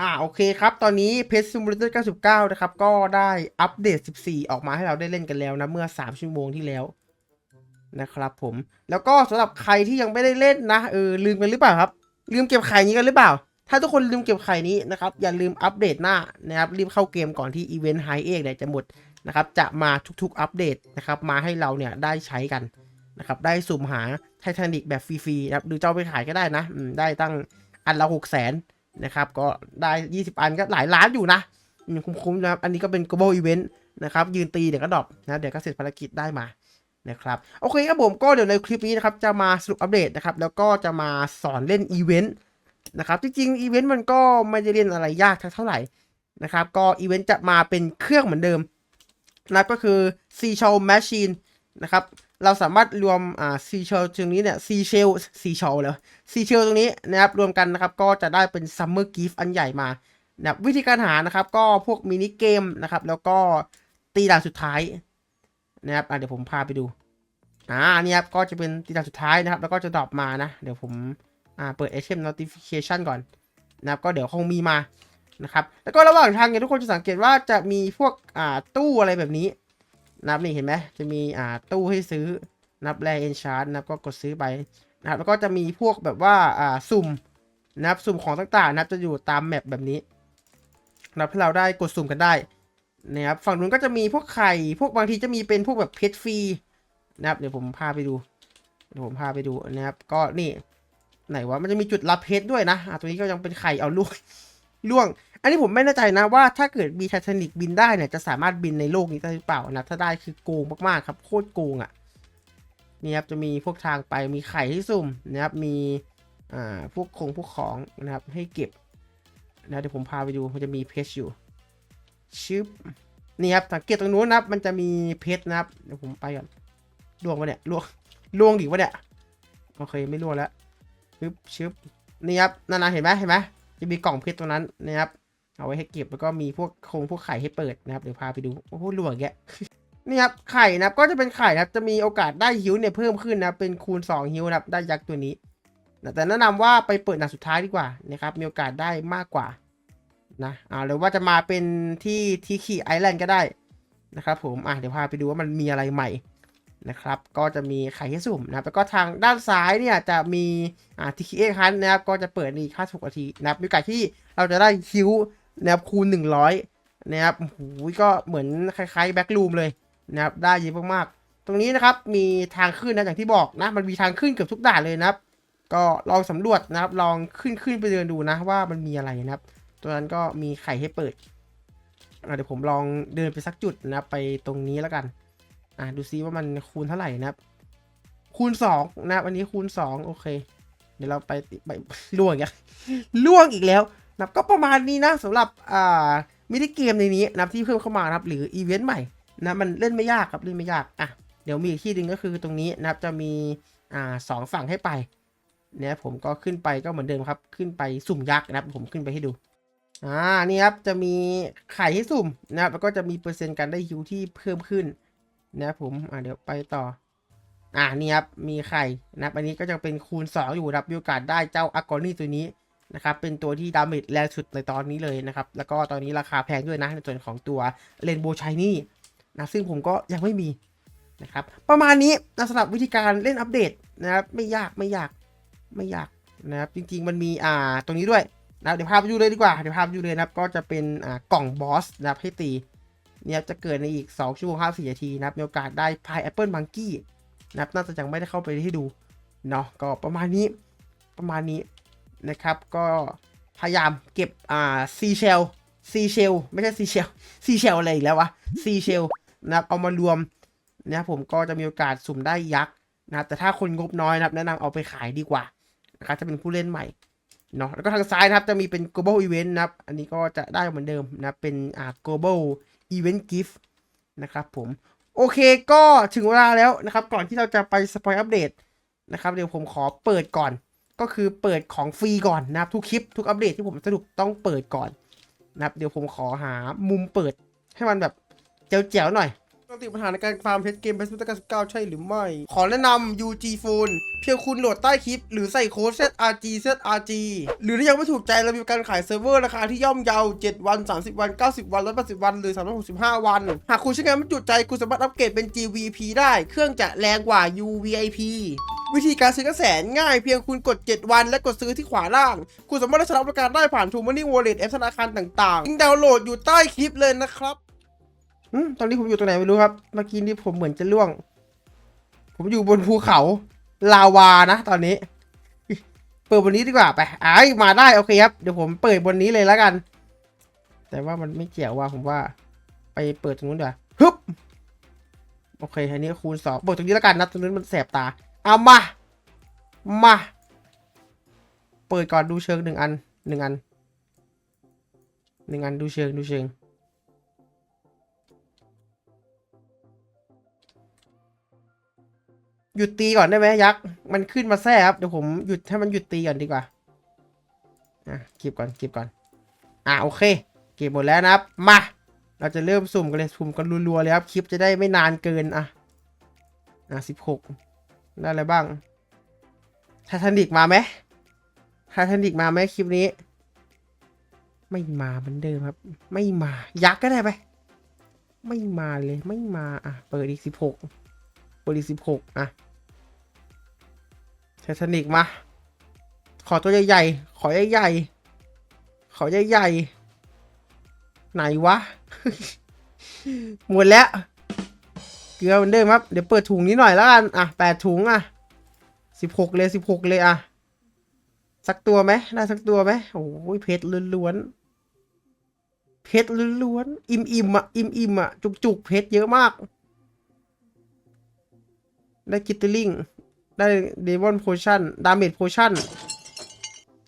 อ่าโอเคครับ ตอนนี้เพจซิมูเลเตอร์99 นะครับ ก็ได้อัปเดต 14 ออกมาให้เราได้เล่นกันแล้วนะ เมื่อ 3 ชั่วโมงที่แล้วนะครับผม แล้วก็สำหรับใครที่ยังไม่ได้เล่นนะเออลืมกันหรือเปล่าครับ ลืมเก็บไข่นี้กันหรือเปล่า ถ้าทุกคนลืมเก็บไข่นี้นะครับ อย่าลืมอัปเดตหน้านะครับ รีบเข้าเกมก่อนที่อีเวนต์ไฮเอ็กเนี่ยจะหมดนะครับ จะมาทุกๆอัปเดตนะครับ มาให้เราเนี่ยได้ใช้กันนะครับ ได้สุ่มหาไททานิกแบบฟรีๆนะครับหรือจะเอาไปขายก็ได้นะได้ตั้งอันละหกแสน นะครับ ก็ได้ 20 อันก็หลายล้านอยู่นะคุ้มๆนะครับ อันนี้ก็เป็น global event นะครับ ยืนตีเดี๋ยวก็ดรอปนะ เดี๋ยวก็เสร็จภารกิจได้มานะครับโอเคครับผมก็เดี๋ยวในคลิปนี้นะครับจะมาสรุปอัปเดตนะครับแล้วก็จะมาสอนเล่นอีเวนต์นะครับจริงๆอีเวนต์มันก็ไม่ได้เล่นอะไรยากเท่าไหร่นะครับก็อีเวนต์จะมาเป็นเครื่องเหมือนเดิมนะก็คือ C Shell Machine นะครับ เราสามารถรวมอ่า C Shell ตรงนี้เนี่ย C Shell C Shell แล้ว C Shell ตรงนี้นะครับรวมกันนะครับก็จะได้เป็น Summer Gift อันใหญ่มานะวิธีการหานะครับก็พวกมินิเกมนะครับแล้วก็ตีด่านสุดท้ายนะครับเดี๋ยวผมพาไปดูอ่านี่ครับก็จะเป็นตีด่านสุดท้ายนะครับ แล้วก็จะดรอปมานะ เดี๋ยวผมอ่าเปิด HM notification ก่อนนะครับก็เดี๋ยวคงมีมานะครับแล้วก็ระหว่างทางเนี่ยทุกคนจะสังเกตว่าจะมีพวกอ่าตู้อะไรแบบนี้ นับนี่เห็นไหมจะมีอ่าตู้ให้ซื้อนับแรเอนชาร์ดนับก็กดซื้อไปนะครับแล้วก็จะมีพวกแบบว่าอ่าสุ่มนะครับสุ่มของต่างๆนะครับจะอยู่ตามแมปแบบนี้นะครับให้เราได้กดสุ่มกันได้นะครับฝั่งนู้นก็จะมีพวกไข่พวกบางทีจะมีเป็นพวกแบบเพชรฟรีนะครับเดี๋ยวผมพาไปดูเดี๋ยวผมพาไปดูนะครับ ก็นี่ไหนวะมันจะมีจุดรับเพชรด้วยนะอะตัวนี้ก็ยังเป็นไข่เอาล่วงล่วง อันนี้ผมไม่แน่ใจนะว่าถ้าเกิดมีไททานิกบินได้เนี่ยจะสามารถบินในโลกนี้ได้หรือเปล่านะถ้าได้คือโกงมากๆครับโคตรโกงอะ่ะนี่ครับจะมีพวกทางไปมีไข่ให้สุ่มนะครับมีอ่าพวกคงพวกของนะครับให้เก็บนะเดี๋ยวผมพาไปดูมันจะมีเพชรอยู่ชึบนี่ครับสังเกตตรงนู้นนะครับ มันจะมีเพชรนะครับเดี๋ยวผมไปก่อนล่วงปะเนี่ยล่วงล่วงดิวะเนี่ยโอเคไม่ล่วงแล้วชึบชึบนี่ครับนั่นนะเห็นไหมเห็นไหมจะมีกล่องเพชรตรงนั้นนะครับ เอาไว้ให้เก็บแล้วก็มีพวกโครงพวกไข่ให้เปิดนะครับเดี๋ยวพาไปดูโอ้โหหลวงแกนี่ครับไข่นะครับก็จะเป็นไข่นะครับจะมีโอกาสได้ฮิวเนี่ยเพิ่มขึ้นนะเป็นคูณ 2 ฮิวนะครับได้ยักษ์ตัวนี้นะแต่แนะนำว่าไปเปิดหนักสุดท้ายดีกว่านะครับมีโอกาสได้มากกว่านะอ่าหรือว่าจะมาเป็นที่ทีคีไอแลนด์ก็ได้นะครับผมอะเดี๋ยวพาไปดูว่ามันมีอะไรใหม่นะครับก็จะมีไข่ให้สุ่มนะครับแล้วก็ทางด้านซ้ายเนี่ยจะมีอ่าทีคีเอ็กฮันนะครับก็จะเปิดในค่าถูกนาทีนะครับมีโอกาสที่เราจะได้คิว นะครับคูณ 100 นะครับโอ้โหก็เหมือนคล้ายๆแบ็กลูมเลยนะครับได้เยอะมากๆ ตรงนี้นะครับมีทางขึ้นนะอย่างที่บอกนะมันมีทางขึ้นเกือบทุกด่านเลยนะครับ ก็ลองสำรวจนะครับลองขึ้นขึ้นไปเดินดูนะว่ามันมีอะไรนะครับ ตัวนั้นก็มีไข่ให้เปิดเดี๋ยวผมลองเดินไปสักจุดนะครับไปตรงนี้แล้วกันอะดูซิว่ามันคูณเท่าไหร่นะครับ คูณสองนะครับอันนี้คูณสองโอเค เดี๋ยวเราไปไปล่วงอีกล่วงอีกแล้ว นับก็ประมาณนี้นะสำหรับอ่ามินิเกมในนี้นับที่เพิ่มเข้ามานะครับหรืออีเวนต์ใหม่นะมันเล่นไม่ยากครับเล่นไม่ยากอะเดี๋ยวมีอีกที่หนึ่งก็คือตรงนี้นะครับจะมีอ่าสองฝั่งให้ไปเนี่ยผมก็ขึ้นไปก็เหมือนเดิมครับ ขึ้นไปสุ่มยักษ์นะครับผมขึ้นไปให้ดูอ่านี่ครับจะมีไข่ให้สุ่มนะครับแล้วก็จะมีเปอร์เซ็นต์การได้ฮิวที่เพิ่มขึ้นนะผมอ่าเดี๋ยวไปต่อ อ่านี่ครับมีไข่นะอันนี้ก็จะเป็นคูณ 2 อยู่ครับมีโอกาสได้เจ้าอากอนี่ตัวนี้ นะครับเป็นตัวที่ดาเมจแรงสุดในตอนนี้เลยนะครับ แล้วก็ตอนนี้ราคาแพงด้วยนะ ในส่วนของตัวเรนโบชายนี่นะซึ่งผมก็ยังไม่มีนะครับ ประมาณนี้นะสำหรับวิธีการเล่นอัปเดตนะครับ ไม่ยากไม่ยากไม่ยากนะครับ จริง ๆ มันมีอ่าตรงนี้ด้วยนะเดี๋ยวพาไปดูเลยดีกว่าเดี๋ยวพาไปดูเลยนะครับ ก็จะเป็นอ่ากล่องบอสนะครับให้ตีเนี่ยจะเกิดในอีก 2 ชั่วโมง54นาทีนะครับมีโอกาสได้พายแอปเปิลมังกี้นะครับน่าจะยังไม่ได้เข้าไปให้ดูเนาะก็ประมาณนี้ประมาณนี้ นะครับก็พยายามเก็บอ่าซีเชลซีเชลไม่ใช่ซีเชลซีเชลอะไรอีกแล้ววะซีเชลนะครับเอามารวมนะผมก็จะมีโอกาสสุ่มได้ยักษ์นะครับแต่ถ้าคนงบน้อยนะครับแนะนำเอาไปขายดีกว่านะครับถ้าเป็นผู้เล่นใหม่เนาะแล้วก็ทางซ้ายนะครับจะมีเป็น global event นะครับ อันนี้ก็จะได้เหมือนเดิมนะเป็นอ่า global event gift นะครับผมโอเคก็ถึงเวลาแล้วนะครับ ก่อนที่เราจะไปสปอยอัปเดตนะครับ เดี๋ยวผมขอเปิดก่อน ก็คือเปิดของฟรีก่อนนะครับทุกคลิปทุกอัปเดตที่ผมสรุปต้องเปิดก่อนนะครับเดี๋ยวผมขอหามุมเปิดให้มันแบบเจ๋วๆหน่อย ปกติปัญหาในการฟาร์มเพชรเกมเพชรพุทธการ19ใช่หรือไม่ ขอแนะนำ UG Phone เพียงคุณโหลดใต้คลิป หรือใส่โค้ด ZRG ZRG หรือถ้ายังไม่ถูกใจเรามีการขายเซิร์ฟเวอร์ราคาที่ย่อมเยา7วัน 30 วัน 90 วัน 180 วัน หรือ 365 วัน หากคุณใช้งานไม่จุดใจคุณสามารถอัปเกรดเป็น GVP ได้ เครื่องจะแรงกว่า UVIP วิธีการซื้อกระแสนง่ายเพียงคุณกด 7 วัน และกดซื้อที่ขวาล่าง คุณสามารถได้ใช้บริการได้ผ่าน t ูมันนี่วอลเล็ตแอปธนาคารต่างๆลิงก์ดาวน์โหลดอยู่ใต้คลิปเลยนะครับ ตอนนี้ผมอยู่ตรงไหนไม่รู้ครับ เมื่อกี้นี้ผมเหมือนจะล่วง ผมอยู่บนภูเขา ลาวานะ ตอนนี้ เปิดบนนี้ดีกว่าไปไอ้มาได้โอเคครับ เดี๋ยวผมเปิดบนนี้เลยแล้วกัน แต่ว่ามันไม่เกี่ยวว่าผมว่า ไปเปิดตรงนู้นดีกว่าฮึบโอเคอันนี้คูณสองเปิดตรงนี้แล้วกันนะตรงนู้นมันแสบตาเอามา มา เปิดก่อนดูเชิงหนึ่งอันหนึ่งอันหนึ่งอันดูเชิงดูเชิง หยุดตีก่อนได้ไหมยักษ์ มันขึ้นมาแทรกครับ เดี๋ยวผมหยุดให้มันหยุดตีก่อนดีกว่า อะเก็บก่อนเก็บก่อน อะโอเค เก็บหมดแล้วนะครับ มา เราจะเริ่มสุ่มกันเลยสุ่มกันรัวๆเลยครับ คลิปจะได้ไม่นานเกิน อะ อะสิบหกได้อะไรบ้างไททานิกมาไหมไททานิกมาไหมคลิปนี้ ไม่มาเหมือนเดิมครับ ไม่มา ยักษ์ก็ได้ไป ไม่มาเลย ไม่มา อะ เปิดอีกสิบหกเปิดอีกสิบหกอะ ททานิกมา ขอตัวใหญ่ๆ ขอใหญ่ๆ ขอใหญ่ๆ ไหนวะ หมดแล้ว เกลือเหมือนเดิมครับ เดี๋ยวเปิดถุงนี้หน่อยแล้วกัน อะแปดถุงอะสิบหกเลยสิบหกเลยอะ สักตัวไหมได้สักตัวไหมโอ้ยเพชรล้วนๆ เพชรล้วนๆ อิ่มๆอะ อิ่มๆอะ จุกๆ เพชรเยอะมาก ได้กิตตอร์ลิง ได้เดมอนโพชั่นดาเมจโพชั่น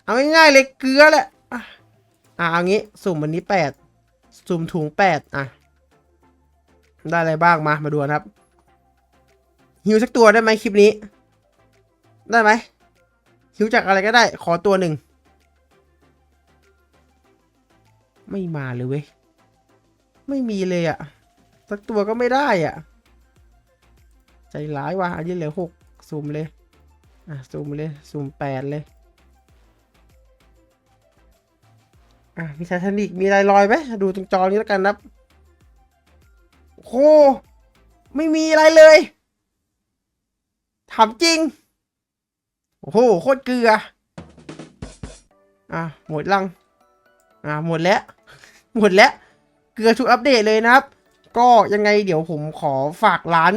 เอาง่ายๆเลยเกลือแหละอะเอางี้สุ่มวันนี้แปดสุ่มถุงแปดอะ ได้อะไรบ้างมามาดูนะครับหิวสักตัวได้ไหมคลิปนี้ ได้ไหมหิวจากอะไรก็ได้ ขอตัวหนึ่ง ไม่มาเลยเว้ย ไม่มีเลยอะสักตัวก็ไม่ได้อะใจร้ายว่ะอันนี้เหลือหก ซูมเลย อะซูมเลย ซูมแปดเลย อะมีไททานิกมีอะไรลอยไหมดูตรงจอนี้แล้วกันนะครับโอ้โหไม่มีอะไรเลยถามจริง โอ้โห โคตรเกลือ อะ หมดลัง อะ หมดแล้ว หมดแล้ว เกลือทุกอัปเดตเลยนะครับ ก็ยังไงเดี๋ยวผมขอฝากร้าน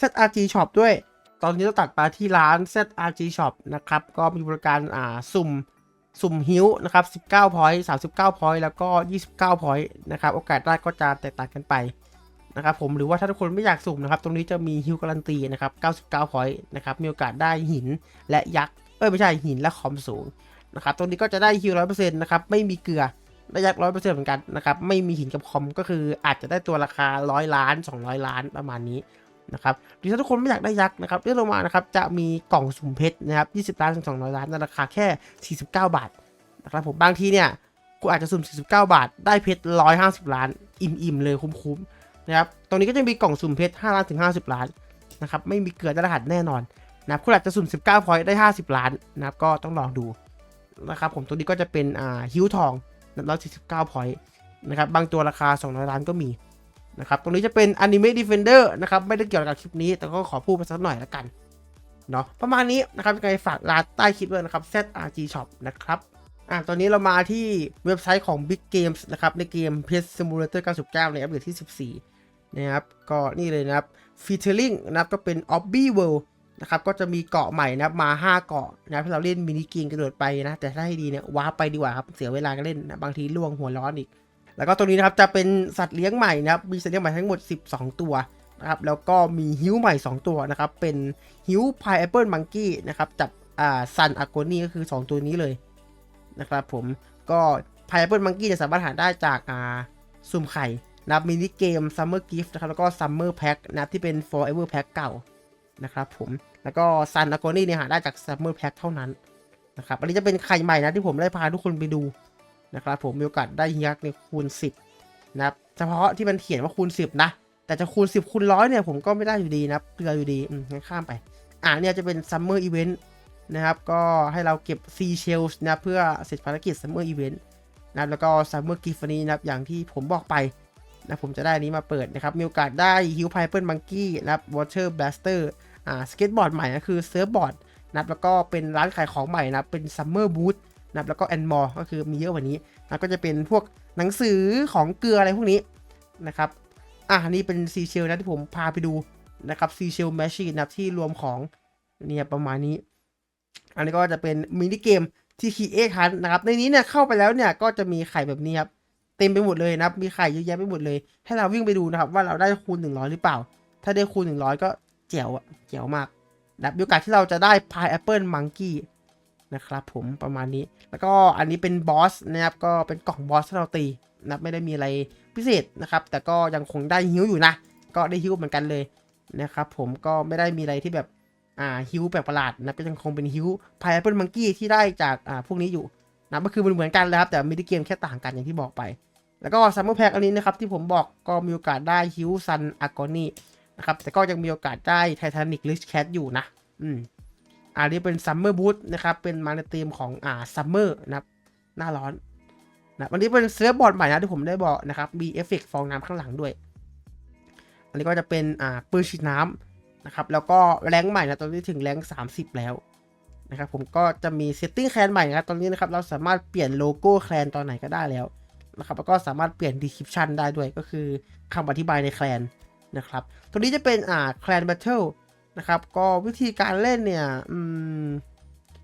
ZRG Shop ด้วย ตอนนี้เราตัดมาที่ร้าน ZRG Shop นะครับ ก็มีบริการอ่าสุ่มสุ่มฮิ้วนะครับ19พอยต์39พอยต์แล้วก็ 29พอยต์นะครับ โอกาสได้ก็จะแตกต่างกันไปนะครับผมหรือว่าถ้าทุกคนไม่อยากสุ่มนะครับ ตรงนี้จะมีฮิวการันตีนะครับ 99พอยต์นะครับมีโอกาสได้หินและยักษ์เอ้ยไม่ใช่หินและคอมสูงนะครับตรงนี้ก็จะได้ฮิว100%นะครับไม่มีเกลือได้ยักษ์100%เหมือนกันนะครับไม่มีหินกับคอมก็คืออาจจะได้ตัวราคา100ล้าน 200 ล้านประมาณนี้ นะครับหรือถ้าทุกคนไม่อยากได้ยักษ์นะครับเลื่อนลงมานะครับจะมีกล่องสุ่มเพชรนะครับ20 ล้านถึง200 ล้านในราคาแค่ 49 บาทนะครับผมบางทีเนี่ยกูอาจจะสุ่ม 49 บาท ได้เพชร 150 ล้าน อิ่มๆเลยคุ้มๆนะครับตรงนี้ก็จะมีกล่องสุ่มเพชร 5 ล้านถึง 50 ล้านนะครับไม่มีเกินได้รหัสแน่นอนนะครับคุณอาจจะสุ่ม 19พอยต์ได้ 50 ล้านนะครับก็ต้องลองดูนะครับผมตัวนี้ก็จะเป็นอ่าฮิวทอง149พอยต์นะครับบางตัวราคา 200 ล้านก็มี นะครับ ตรงนี้จะเป็น Anime Defender นะครับ ไม่ได้เกี่ยวกับคลิปนี้ แต่ก็ขอพูดไปสักหน่อยละกันเนาะประมาณนี้นะครับยังไงฝากร้าใต้คลิปด้วยนะครับ ZRG Shop นะครับอะตอนนี้เรามาที่เว็บไซต์ของ Big Games นะครับ ในเกม PS Simulator 99 ในอัปเดตที่ 14 นะครับ ก็นี่เลยนะครับ Featuring นะครับก็เป็น Obby World นะครับ ก็จะมีเกาะใหม่นะครับมา 5 เกาะนะครับที่เราเล่นมินิเกมกระโดดไปนะ แต่ถ้าให้ดีเนี่ยว้าร์ปไปดีกว่าครับ เสียเวลากันเล่นนะบางทีล่วงหัวร้อนอีก แล้วก็ตรงนี้นะครับจะเป็นสัตว์เลี้ยงใหม่นะครับมีสัตว์เลี้ยงใหม่ทั้งหมด 12 ตัวนะครับแล้วก็มีฮิวใหม่ 2 ตัวนะครับเป็นฮิวพายแอปเปิลมังกี้นะครับจับอ่าซันอากนี่ก็คือ 2 ตัวนี้เลยนะครับผมก็พายแอปเปิลมังกี้จะสามารถหาได้จากอ่าซุ่มไข่นับมินิเกมซัมเมอร์กิฟต์นะครับแล้วก็ซัมเมอร์แพ็คนับที่เป็น forever pack เก่านะครับผมแล้วก็ซันอากนี่เนี่ยหาได้จากซัมเมอร์แพ็คเท่านั้นนะครับอันนี้จะเป็นไข่ใหม่นะที่ผมได้พาทุกคนไปดู นะครับผมมีโอกาสได้ยักษ์ในคูณ 10 นะครับเฉพาะที่มันเขียนว่าคูณ 10 นะ แต่จะคูณ 10คูณร้อยเนี่ยผมก็ไม่ได้อยู่ดีนะเกลืออยู่ดีอืมงั้นข้ามไป อ่าเนี่ยจะเป็นซัมเมอร์อีเวนต์นะครับ ก็ให้เราเก็บซีเชลส์นะเพื่อเสร็จภารกิจซัมเมอร์อีเวนต์นะแล้วก็ซัมเมอร์กิฟต์นี้นะครับอย่างที่ผมบอกไปนะผมจะได้นี้มาเปิดนะครับ มีโอกาสได้ฮิวไพเปิลมังกี้นะครับวอเตอร์บลัสเตอร์อ่าสเก็ตบอร์ดใหม่ก็คือเซิร์ฟบอร์ดนะแล้วก็เป็นร้านขายของใหม่นะเป็นซัมเมอร์บูธ นะครับแล้วก็แอนมอร์ก็คือมีเยอะกว่านี้นะก็จะเป็นพวกหนังสือของเกลืออะไรพวกนี้นะครับอะนี่เป็นซีเชลนะที่ผมพาไปดูนะครับซีเชลแมชชีนนะที่รวมของเนี่ยประมาณนี้ อันนี้ก็จะเป็นมินิเกมที่คีเอทันนะครับในนี้เนี่ยเข้าไปแล้วเนี่ยก็จะมีไข่แบบนี้ครับเต็มไปหมดเลยนะมีไข่เยอะแยะไปหมดเลย ให้เราวิ่งไปดูนะครับว่าเราได้คูณ 100 หรือเปล่า ถ้าได้คูณ 100 ก็แจ๋วอะแจ๋วมากนะมีโอกาสที่เราจะได้ Pineapple Monkey นะครับผมประมาณนี้ แล้วก็อันนี้เป็นบอสนะครับก็เป็นกล่องบอสที่เราตีนะไม่ได้มีอะไรพิเศษนะครับ แต่ก็ยังคงได้ฮิวอยู่นะ ก็ได้ฮิวเหมือนกันเลยนะครับผมก็ไม่ได้มีอะไรที่แบบอ่าฮิวแปลกประหลาดนะก็ยังคงเป็นฮิวพายแอปเปิลมังกี้ที่ได้จากอ่าพวกนี้อยู่นะก็คือมันเหมือนกันเลยครับแต่มินิเกมแค่ต่างกันอย่างที่บอกไป แล้วก็ซัมเมอร์แพ็กอันนี้นะครับที่ผมบอกก็มีโอกาสได้ฮิวซันอากอนี่นะครับแต่ก็ยังมีโอกาสได้ไททานิกลิชแคทอยู่นะ อืม อันนี้เป็นซัมเมอร์บูทนะครับ เป็นมาในธีมของอ่าซัมเมอร์นะครับ หน้าร้อนนะวันนี้เป็นเซิร์ฟบอร์ดใหม่นะที่ผมได้บอกนะครับ มีเอฟเฟกต์ฟองน้ำข้างหลังด้วย อันนี้ก็จะเป็นอ่าปืนฉีดน้ำนะครับ แล้วก็แรงใหม่นะตอนนี้ถึงแรง30 แล้วนะครับ ผมก็จะมีเซตติ้งแคลนใหม่นะครับ ตอนนี้นะครับเราสามารถเปลี่ยนโลโก้แคลนตอนไหนก็ได้แล้วนะครับแล้วก็สามารถเปลี่ยน description ได้ด้วยก็คือคำอธิบายในแคลนนะครับ ตัวนี้จะเป็นอ่าแคลนแบทเทิล นะครับ ก็วิธีการเล่นเนี่ย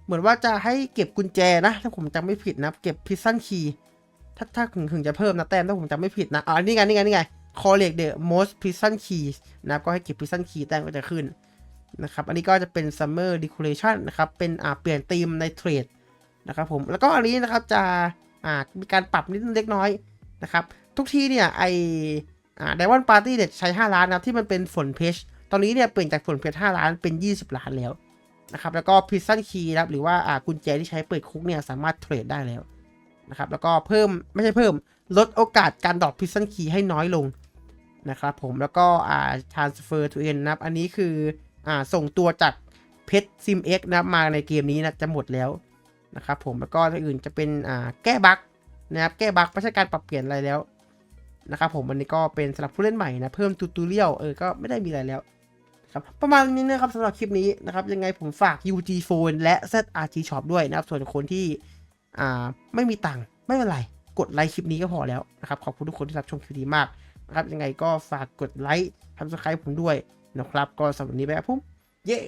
เหมือนว่าจะให้เก็บกุญแจนะ ถ้าผมจำไม่ผิดนะ เก็บพิซซันคีถ้าถ้าถึงถึงจะเพิ่มนะแต้มถ้าผมจำไม่ผิดนะอ่านี่ไงนี่ไงนี่ไง collect the most prison keys นะครับก็ให้เก็บ prison key แต้มก็จะขึ้นนะครับ อันนี้ก็จะเป็น summer decoration นะครับ เป็นอ่าเปลี่ยนธีมในเทรดนะครับผม แล้วก็อันนี้นะครับจะอ่ามีการปรับนิดเล็กน้อยนะครับ ทุกที่เนี่ยไออ่า Diamond Party เนี่ยใช้ 5 ล้านนะที่มันเป็นฝนเพช ตอนนี้เนี่ยเปลี่ยนจากฝนเพชร5ล้านเป็น 20 ล้านแล้วนะครับแล้วก็ prison key นะครับหรือว่าอ่ากุญแจที่ใช้เปิดคุกเนี่ยสามารถเทรดได้แล้วนะครับแล้วก็เพิ่มไม่ใช่เพิ่มลดโอกาสการดรอป prison key ให้น้อยลงนะครับผมแล้วก็อ่า transfer to end นะครับอันนี้คืออ่าส่งตัวจากเพชรซิม X นะครับมาในเกมนี้นะจะหมดแล้วนะครับผมแล้วก็อื่นจะเป็นอ่าแก้บั๊กนะครับแก้บั๊กไม่ใช่การปรับเปลี่ยนอะไรแล้วนะครับผมอันนี้ก็เป็นสำหรับผู้เล่นใหม่นะเพิ่มทูตูเรียลเออก็ไม่ได้มีอะไรแล้ว ครับประมาณนี้นะครับสำหรับคลิปนี้นะครับยังไงผมฝาก UG Phone และ ZRG Shop ด้วยนะครับ ส่วนคนที่อ่าไม่มีตังค์ไม่เป็นไร กดไลค์คลิปนี้ก็พอแล้วนะครับ ขอบคุณทุกคนที่รับชมคลิปนี้มากนะครับยังไงก็ฝากกดไลค์ทำสไครป์ผมด้วยนะครับ ก็สำหรับวันนี้ไปครับผมเย้